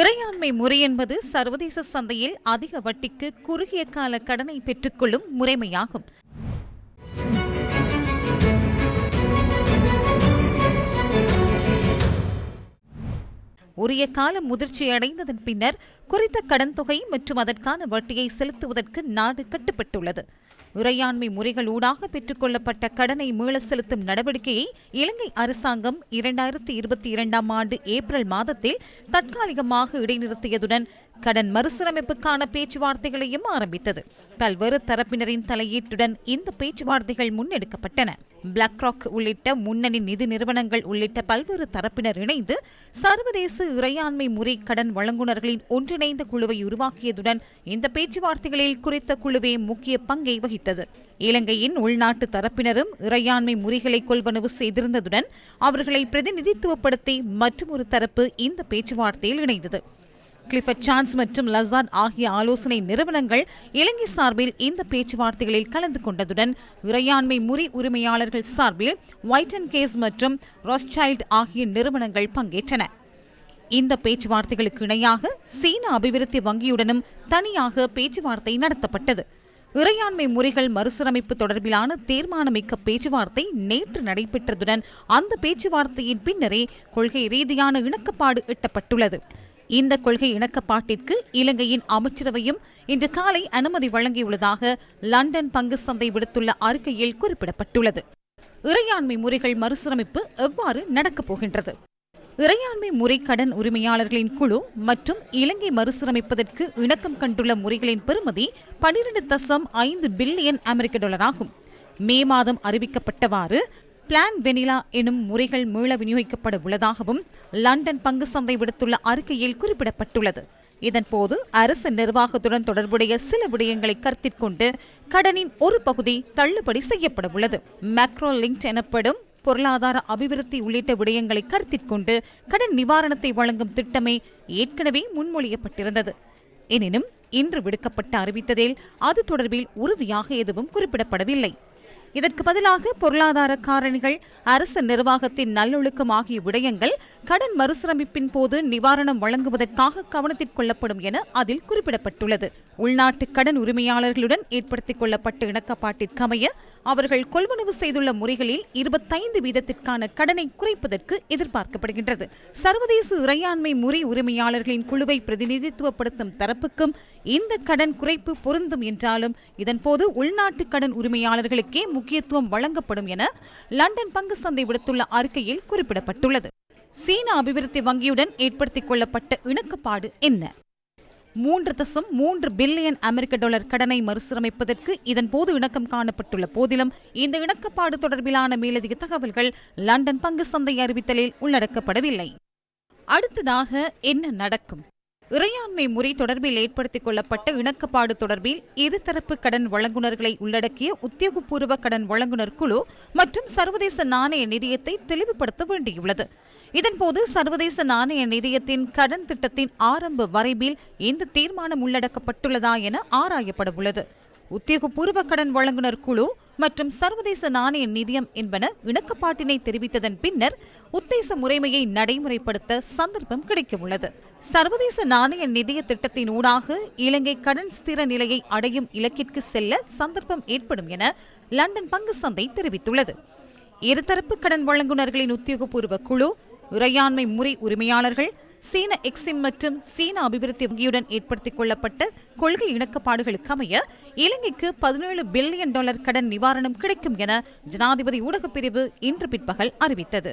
இறையாண்மை முறை என்பது சர்வதேச சந்தையில் அதிக வட்டிக்கு குறுகிய கால கடனை பெற்றுக்கொள்ளும் முறைமையாகும். உரிய கால முதிர்ச்சி அடைந்ததன் பின்னர் குறித்த கடன் தொகை மற்றும் அதற்கான வட்டியை செலுத்துவதற்கு நாடு கட்டுப்பட்டுள்ளது. இறையாண்மை முறைகளூடாக பெற்றுக்கொள்ளப்பட்ட கடனை மீள செலுத்தும் நடவடிக்கையை இலங்கை அரசாங்கம் இரண்டாயிரத்தி இருபத்தி இரண்டாம் ஆண்டு ஏப்ரல் மாதத்தில் தற்காலிகமாக இடைநிறுத்தியதுடன் கடன் மறுசீரமைப்புக்கான பேச்சுவார்த்தைகளையும் ஆரம்பித்தது. பல்வேறு தரப்பினரின் தலையீட்டுடன் இந்த பேச்சுவார்த்தைகள் முன்னெடுக்கப்பட்டன. பிளாக் ராக் உள்ளிட்ட முன்னணி நிதி நிறுவனங்கள் உள்ளிட்ட பல்வேறு தரப்பினர் இணைந்து சர்வதேச இறையாண்மை முறை கடன் வழங்குநர்களின் ஒன்றிணைந்த குழுவை உருவாக்கியதுடன் இந்த பேச்சுவார்த்தைகளில் குறித்த குழுவே முக்கிய பங்கை வகித்தது. இலங்கையின் உள்நாட்டு தரப்பினரும் இறையாண்மை முறைகளை கொள்வனவு செய்திருந்ததுடன் அவர்களை பிரதிநிதித்துவப்படுத்தி மற்றொரு தரப்பு இந்த பேச்சுவார்த்தையில் இணைந்தது. கிளிஃபர்ட் சான்ஸ் மற்றும் லசான் ஆகிய ஆலோசனை நிறுவனங்கள் இலங்கை சார்பில் இந்த பேச்சுவார்த்தைகளில் கலந்து கொண்டதுடன் இறையாண்மை முறி உரிமையாளர்கள் சார்பில் ஒயிட் அண்ட் கேஸ் மற்றும் ராஸ்சைல்ட் ஆகிய நிறுவனங்கள் பங்கேற்றன. இந்த பேச்சுவார்த்தைகளுக்கு இணையாக சீன அபிவிருத்தி வங்கியுடனும் தனியாக பேச்சுவார்த்தை நடத்தப்பட்டது. இறையாண்மை முறைகள் மறுசீரமைப்பு தொடர்பிலான தீர்மானமிக்க பேச்சுவார்த்தை நேற்று நடைபெற்றதுடன் அந்த பேச்சுவார்த்தையின் பின்னரே கொள்கை ரீதியான இணக்கப்பாடு எட்டப்பட்டுள்ளது. இந்த கொள்கை இணக்கப்பாட்டிற்கு இலங்கையின் அமைச்சரவையும் இன்று காலை அனுமதி வழங்கியுள்ளதாக லண்டன் பங்கு சந்தை விடுத்துள்ள அறிக்கையில் குறிப்பிடப்பட்டுள்ளது. இறையாண்மை முறைகள் மறுசீரமைப்பு எவ்வாறு நடக்கப் போகின்றது? இறையாண்மை முறை கடன் உரிமையாளர்களின் குழு மற்றும் இலங்கை மறுசீரமைப்பதற்கு இணக்கம் கண்டுள்ள முறைகளின் பெறுமதி பனிரெண்டு தசம் ஐந்து பில்லியன் அமெரிக்க டாலர் ஆகும் மே மாதம் அறிவிக்கப்பட்டவாறு பிளான் வெனிலா எனும் முறைகள் மீள விநியோகிக்கப்பட உள்ளதாகவும் லண்டன் பங்கு சந்தை விடுத்துள்ள அறிக்கையில் குறிப்பிடப்பட்டுள்ளது. இதன்போது அரசு நிர்வாகத்துடன் தொடர்புடைய சில விடயங்களை கருத்தில் கொண்டு கடனின் ஒரு பகுதி தள்ளுபடி செய்யப்பட உள்ளது. மேக்ரோ லிங்க் எனப்படும் பொருளாதார அபிவிருத்தி உள்ளிட்ட விடயங்களை கருத்தில் கொண்டு கடன் நிவாரணத்தை வழங்கும் திட்டமே ஏற்கனவே முன்மொழியப்பட்டிருந்தது. எனினும் இன்று விடுக்கப்பட்ட அறிவித்ததில் அது தொடர்பில் உறுதியாக எதுவும் குறிப்பிடப்படவில்லை. இதற்கு பதிலாக பொருளாதார காரணிகள் அரசு நிர்வாகத்தின் நல்லொழுக்கம் ஆகிய விடயங்கள் கடன் மறுசீரமைப்பின் போது நிவாரணம் வழங்குவதற்காக கவனத்தில் கொள்ளப்படும் என அதில் குறிப்பிடப்பட்டுள்ளது. உள்நாட்டு கடன் உரிமையாளர்களுடன் ஏற்படுத்திக் கொள்ளப்பட்ட இணக்கப்பாட்டிற்கமைய அவர்கள் கொள்வனவு செய்துள்ள முறைகளில் இருபத்தைந்து வீதத்திற்கான கடனை குறைப்பதற்கு எதிர்பார்க்கப்படுகின்றது. சர்வதேச இறையாண்மை முறை உரிமையாளர்களின் குழுவை பிரதிநிதித்துவப்படுத்தும் தரப்புக்கும் இந்த கடன் குறைப்பு பொருந்தும் என்றாலும் இதன்போது உள்நாட்டு கடன் உரிமையாளர்களுக்கே முக்கியத்துவம் வழங்கப்படும் என லண்டன் பங்கு சந்தை விடுத்துள்ள அறிக்கையில் குறிப்பிடப்பட்டுள்ளது. சீன அபிவிருத்தி வங்கியுடன் ஏற்படுத்திக் கொள்ளப்பட்ட இணக்கப்பாடு என்ன? மூன்று தசம் மூன்று பில்லியன் அமெரிக்க டாலர் கடனை மறுசீரமைப்பதற்கு இதன்போது இணக்கம் காணப்பட்டுள்ள போதிலும் இந்த இணக்கப்பாடு தொடர்பிலான மேலதிக தகவல்கள் லண்டன் பங்கு சந்தை அறிவித்தலில் உள்ளடக்கப்படவில்லை. அடுத்ததாக என்ன நடக்கும்? இறையாண்மை முறை தொடர்பில் ஏற்படுத்திக் கொள்ளப்பட்ட இணக்கப்பாடு தொடர்பில் இருதரப்பு கடன் வழங்குநர்களை உள்ளடக்கிய உத்தியோகபூர்வ கடன் வழங்குனர் குழு மற்றும் சர்வதேச நாணய நிதியத்தை தெளிவுபடுத்த வேண்டியுள்ளது. இதன்போது சர்வதேச நாணய நிதியத்தின் கடன் திட்டத்தின் ஆரம்ப வரைபில் இந்த தீர்மானம் உள்ளடக்கப்பட்டுள்ளதா என ஆராயப்பட உள்ளது உத்தியோகபூர்வ கடன் வழங்குனர் குழு மற்றும் சர்வதேச நாணய நிதியம் என்பன இணக்கப்பாட்டினை தெரிவித்ததன் பின்னர் உத்தேச முறைமையை நடைமுறைப்படுத்த சந்தர்ப்பம் கிடைக்கவுள்ளது. சர்வதேச நாணய நிதிய திட்டத்தின் ஊடாக இலங்கை கடன் ஸ்திர நிலையை அடையும் இலக்கிற்கு செல்ல சந்தர்ப்பம் ஏற்படும் என லண்டன் பங்கு சந்தை தெரிவித்துள்ளது. இருதரப்பு கடன் வழங்குநர்களின் உத்தியோகபூர்வ குழு இறையாண்மை முறை உரிமையாளர்கள் சீன எக்ஸிம் மற்றும் சீன அபிவிருத்தி வங்கியுடன் ஏற்படுத்திக் கொள்ளப்பட்ட கொள்கை இணக்கப்பாடுகளுக்கு அமைய இலங்கைக்கு பதினேழு பில்லியன் டாலர் கடன் நிவாரணம் கிடைக்கும் என ஜனாதிபதி ஊடகப் பிரிவு இன்று பிற்பகல் அறிவித்தது.